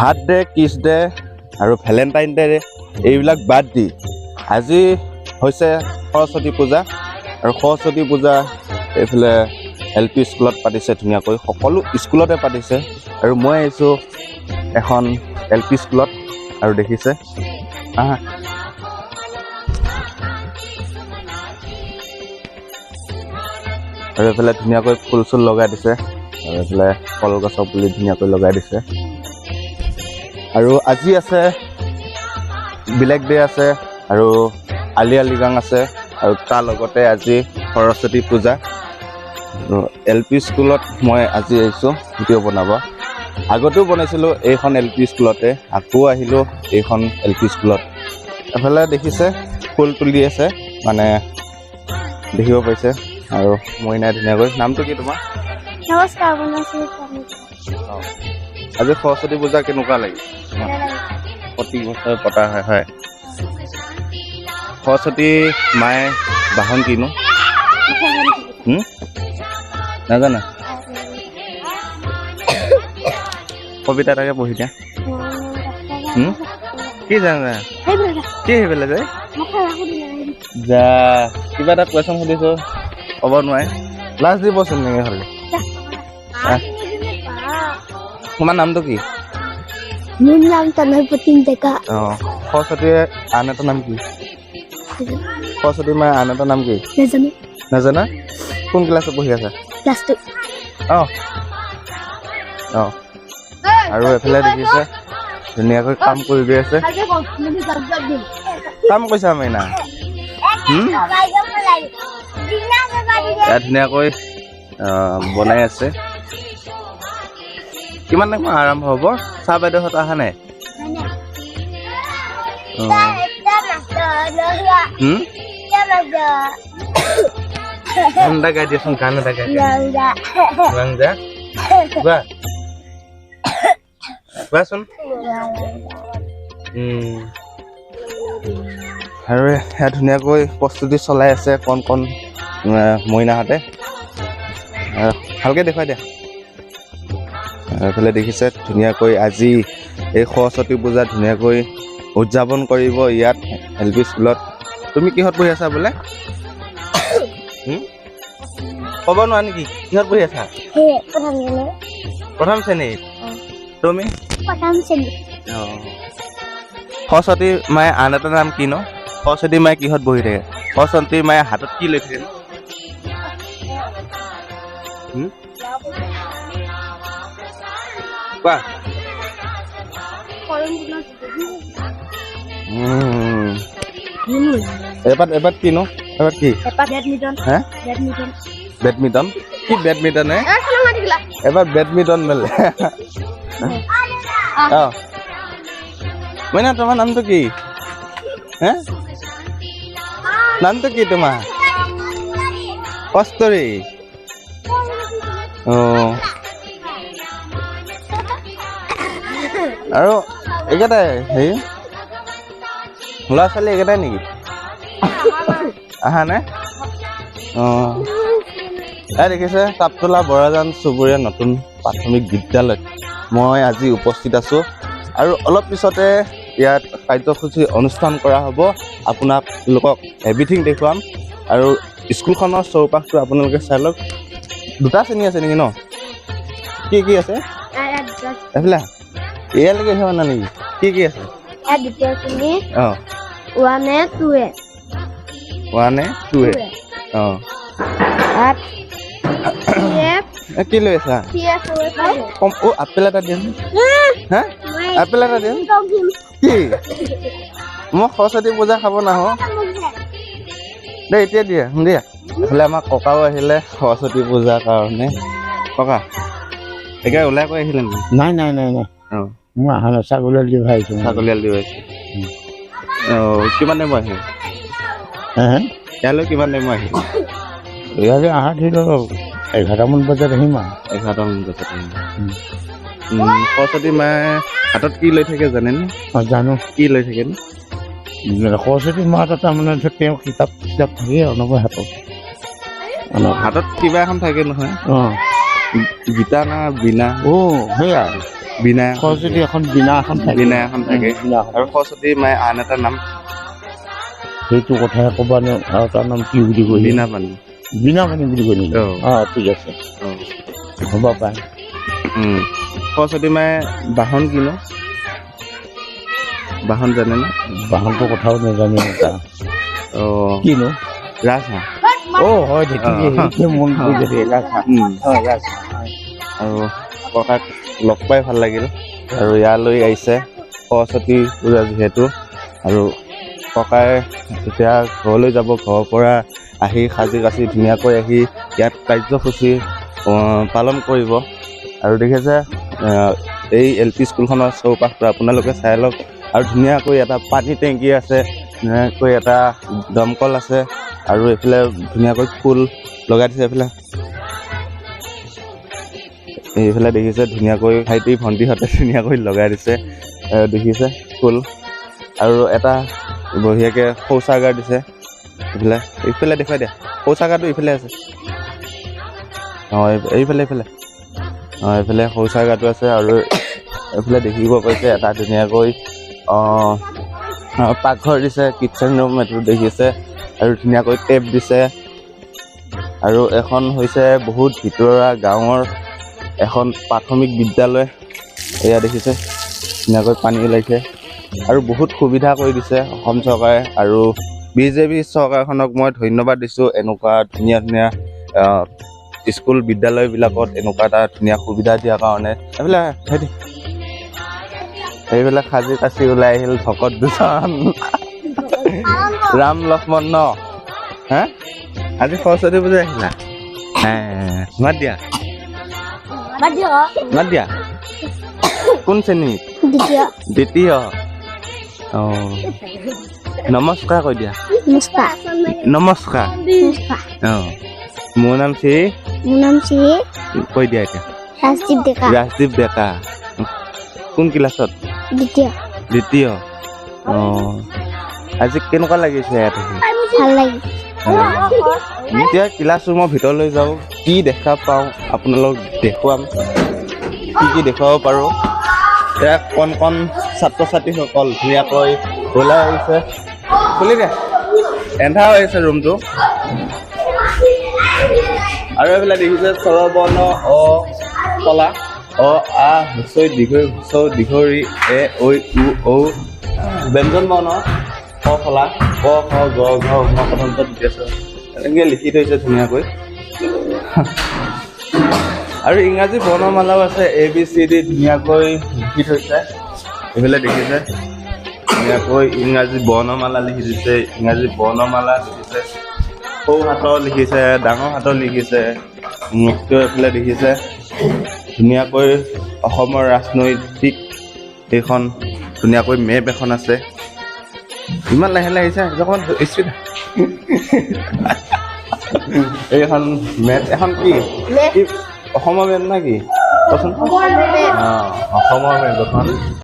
Heart day kiss day আৰু Valentine day এইবিলাক বাদ দি আজি হৈছে সৰস্বতী পূজা আৰু সৰস্বতী পূজা এইফালে এল পি স্কুলত পাতিছে ধুনীয়াকৈ সকলো স্কুলতে পাতিছে আৰু মই আহিছোঁ এখন এল পি স্কুলত আৰু দেখিছে। আৰু এইফালে ধুনীয়াকৈ ফুল চুল লগাই দিছে আৰু এইফালে কলগছৰ পুলি ধুনীয়াকৈ লগাই দিছে। আৰু আজি আছে ব্লেক ডে আছে আৰু আলি আলি গাং আছে আৰু তাৰ লগতে আজি সৰস্বতী পূজা। এল পি স্কুলত মই আজি আহিছোঁ ভিডিঅ' বনাব। আগতেও বনাইছিলোঁ এইখন এল পি স্কুলতে আকৌ আহিলোঁ এইখন এল পি স্কুলত। এফালে দেখিছে ফুল তুলি আছে মানে দেখিব পাইছে। আৰু মইনাই ধুনীয়াকৈ নামটো কি তোমাৰ? নমস্কাৰ আজি সৰস্বতী পূজা কেনেকুৱা লাগিছে? প্ৰতি বছৰে পতা হয় হয়। সৰস্বতী মায়ে বাহন কিনো? নাজানা? কবিতা এটাকে পঢ়ি দিয়া? কি জানা কি সেইফালে যায় যা? কিবা এটা কুৱেশ্যন সুধিছোঁ। ক'ব নোৱাৰে। লাষ্ট দিবচোন নেকি হ'লে। তোমাৰ নামটো কি? মোৰ নাম তনয় প্ৰতীম ডেকা অঁ সৰস্বতীৰ আন এটা নাম কি সৰস্বতী মাৰ আন এটা নাম কি নাজানো নাজানা কোন ক্লাছত পঢ়ি আছা ক্লাছ টু অঁ অঁ আৰু এফালে দেখিছে ধুনীয়াকৈ কাম কৰি গৈ আছে কাম কৰিছা মাইনা ধুনীয়াকৈ বনাই আছে কিমান টাইমত আৰম্ভ হ'ব চাহ বাইদেউহঁত অহা নাই অঁ। হুম? গান এটা গাই দিয়াচোন গান এটা গাই দিয়া ৰঞ্জা গোৱা গোৱাচোন উম। আৰু ইয়াত ধুনীয়াকৈ প্ৰস্তুতি চলাই আছে কণ কণ আহ, মইনাহঁতে আহ, ভালকৈ দেখুৱাই দিয়া এইফালে দেখিছে ধুনীয়াকৈ আজি এই সৰস্বতী পূজা ধুনীয়াকৈ উদযাপন কৰিব ইয়াত এল পি স্কুলত। তুমি কিহত পঢ়ি আছা বোলে? ক'ব নোৱাৰা নেকি? কিহত পঢ়ি আছা? প্ৰথম শ্ৰেণীত তুমি? সৰস্বতী মায়ে আন এটা নাম কি ন সৰস্বতী মায়ে কিহত বহি থাকে? সৰস্বতী মায়ে হাতত কি লৈ থাকে? নো? হুম? কোৱা উম। এবাৰ এবাৰ কি নো এবাৰ কি বেডমিণ্টন হে বেডমিণ্টন বেডমিণ্টন কি বেডমিণ্টন হে এবাৰ বেডমিণ্টন মেলে অ মইনা তোমাৰ নামটো কি হে নামটো কি তোমাৰ কষ্টৰী অ আৰু একেটাই হেৰি? ল'ৰা ছোৱালী একেটাই নেকি? আহা নাই অঁ। এয়া দেখিছে তাপতলা বৰাজান চুবুৰীয়া নতুন প্ৰাথমিক বিদ্যালয়ত মই আজি উপস্থিত আছোঁ। আৰু অলপ পিছতে ইয়াত কাৰ্যসূচী অনুষ্ঠান কৰা হ'ব। আপোনালোকক এভৰিথিং দেখুৱাম। আৰু স্কুলখনৰ চৌপাশটো আপোনালোকে চাই লওক। দুটা শ্ৰেণী আছে নেকি ন? কি কি আছে? এইফালে এয়ালৈকে আহিব না নেকি কি কি আছে? অঁ। ওৱানে টুৱে ওৱানে টু এ অঁ। কি লৈ আছা? কম অ' আপেল এটা দিয়া হা? আপেল এটা দিয়া কি? মই সৰস্বতী পূজা খাব নাহোঁ। দেই এতিয়া দিয়া দিয়া। এইফালে আমাৰ ককাও আহিলে সৰস্বতী পূজাৰ কাৰণে। ককা একে ওলাই কৈ আহিলে নাই নাই নাই নাই। অঁ। মই অহা নাই ছাগলী দিব আহিছোঁ ছাগলীয়াল দি আহিছে অঁ কিমান টাইম আহিল হে হে? ইয়ালৈ কিমান টাইম আহিল ইয়ালৈ অহা ধৰি লওক এঘাৰটামান বজাত আহিম আৰু এঘাৰটামান বজাত। উম, সৰস্বতী মায়ে হাতত কি লৈ থাকে জানেনে? অঁ জানো। কি লৈ থাকেনো সৰস্বতী মা তাত তাৰমানে তেওঁ কিতাপ কিতাপ থাকেই অনবৰ হাতত। অঁ, হাতত কিবা এখন থাকে নহয়। অঁ। গীতা না বীণা অ' সেয়া বিনা সৰস্বতী এখন বিনা এখন থাকে। বিনা এখন থাকে। আৰু সৰস্বতী মায়ে আন এটা নাম? সেইটো কথাই ক'বা আৰু তাৰ নাম কি বুলি কৈ বিনা পানী বিনা পানী বুলি কৈ নেকি? অ। ঠিক আছে। হ'ব পাৰে। সৰস্বতী মায়ে বাহন কিনো? বাহন জানে না? বাহনটোৰ কথাও নাজানো এটা অ। কিনো? ৰাজহাঁহ। অ' হয় মন ৰাজহাঁহ। ৰাজহাঁহ। আৰু ককাক লগ পাই ভাল লাগিল। আৰু ইয়ালৈ আহিছে সৰস্বতী পূজা যিহেতু। আৰু ককাই এতিয়া ঘৰলৈ যাব ঘৰৰ পৰা আহি সাজি কাচি ধুনীয়াকৈ আহি ইয়াত কাৰ্যসূচী পালন কৰিব। আৰু দেখিছে এই এল পি স্কুলখনৰ চৌপাশটো আপোনালোকে চাই লওক। আৰু ধুনীয়াকৈ এটা পানী টেংকি আছে ধুনীয়াকৈ এটা দমকল আছে। আৰু এইফালে ধুনীয়াকৈ ফুল লগাই দিছে এইফালে। এইফালে দেখিছে ধুনীয়াকৈ ভাইটি ভণ্টিহঁতে ধুনীয়াকৈ লগাই দিছে দেখিছে ফুল। আৰু এটা বঢ়িয়াকৈ শৌচাগাৰ দিছে এইফালে এইফালে দেখুৱাই দিয়া শৌচাগাৰটো এইফালে আছে। অঁ এই- এইফালে এইফালে। অঁ এইফালে শৌচাগাৰটো আছে আৰু এইফালে দেখিব পাইছে এটা ধুনীয়াকৈ অঁ, পাকঘৰ দিছে কিটচেন ৰুম এইটো দেখিছে আৰু ধুনীয়াকৈ টেপ দিছে। আৰু এখন হৈছে বহুত ভিতৰুৱা গাঁৱৰ এখন প্ৰাথমিক বিদ্যালয়। এয়া দেখিছে ধুনীয়াকৈ পানী ওলাইছে। আৰু বহুত সুবিধা কৰি দিছে অসম চৰকাৰে। আৰু বি জে পি চৰকাৰখনক মই ধন্যবাদ দিছোঁ এনেকুৱা ধুনীয়া ধুনীয়া স্কুল বিদ্যালয়বিলাকত এনেকুৱা এটা ধুনীয়া সুবিধা দিয়াৰ কাৰণে। এইবিলাক হেৰি সেইবিলাক সাজি কাচি ওলাই আহিল ভকত দুজন। ৰাম লক্ষ্মণ ন? হা? আজি সৰস্বতী পূজা আহিলা? মাত দিয়া। মাত দিয়া কোন শ্ৰেণী দ্বিতীয় দ্বিতীয় অ নমস্কাৰ কৈ দিয়া নমস্কাৰ নমস্কাৰ মোৰ নাম শ্ৰী মোৰ নাম শ্ৰী কৈ দিয়া এতিয়া ৰাজদীপ ডেকা ৰাজদীপ ডেকা কোন ক্লাছত দ্বিতীয় দ্বিতীয় অ আজি কেনেকুৱা লাগিছে ইয়াত ভালো লাগিল অ, এতিয়া ক্লাছ ৰুমৰ ভিতৰলৈ যাওঁ কি দেখা পাওঁ আপোনালোক দেখুৱাম। কি কি দেখুৱাব পাৰোঁ। এতিয়া কণ কণ ছাত্ৰ ছাত্ৰীসকল ধুনীয়াকৈ ওলাই আহিছে খুলি দে। এন্ধাৰ হৈ আছে ৰুমটো। আৰু এইফালে দেখিছে স্বৰবৰ্ণ অ কলা। অ আ হুঁচৈ দীঘৈ হুঁচৌ দীঘৰি এ ঐ উ ঔ। ব্যঞ্জন বৰ্ণ। ফলা ক খ গ ঘ প্ৰথমতে দ্বিতীয় স্বৰ। এনেকৈ লিখি থৈছে ধুনীয়াকৈ। আৰু ইংৰাজী বৰ্ণমালাও আছে এ বি চি ডি ধুনীয়াকৈ লিখি থৈছে। এইফালে দেখিছে ধুনীয়াকৈ ইংৰাজী বৰ্ণমালা লিখি দিছে ইংৰাজী বৰ্ণমালা লিখিছে সৰু হাতৰ লিখিছে ডাঙৰ হাতৰ লিখিছে মুখটো এইফালে দেখিছে। ধুনীয়াকৈ অসমৰ ৰাজনৈতিক এইখন ধুনীয়াকৈ মেপ এখন আছে। ইমান লাহে লাহে আহিছে অকণমান স্পীড এইখন মেপ এখন কি? অসমৰ মেপ না কি? কচোন অঁ অসমৰ মেপ এখন।